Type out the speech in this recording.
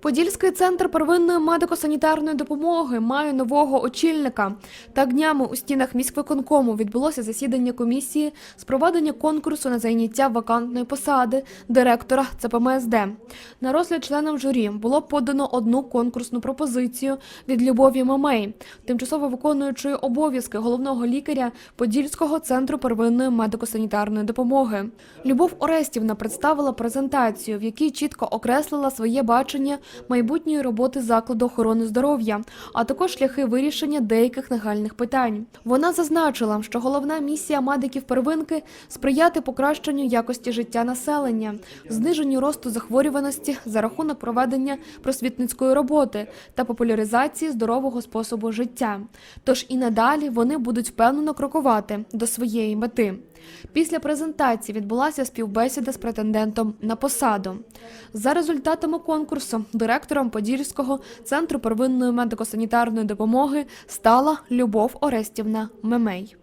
Подільський центр первинної медико-санітарної допомоги має нового очільника. Так днями у стінах міськвиконкому відбулося засідання комісії з проведення конкурсу на зайняття вакантної посади директора ЦПМСД. На розгляд членам журі було подано одну конкурсну пропозицію від Любові Мамей, тимчасово виконуючої обов'язки головного лікаря Подільського центру первинної медико-санітарної допомоги. Любов Орестівна представила презентацію, в якій чітко окреслила своє бачення майбутньої роботи закладу охорони здоров'я, а також шляхи вирішення деяких нагальних питань. Вона зазначила, що головна місія медиків первинки сприяти покращенню якості життя населення, зниженню росту захворюваності за рахунок проведення просвітницької роботи та популяризації здорового способу життя. Тож і надалі вони будуть впевнено крокувати до своєї мети. Після презентації відбулася співбесіда з претендентом на посаду. За результатами конкурсу директором Подільського центру первинної медико-санітарної допомоги стала Любов Орестівна Мемей.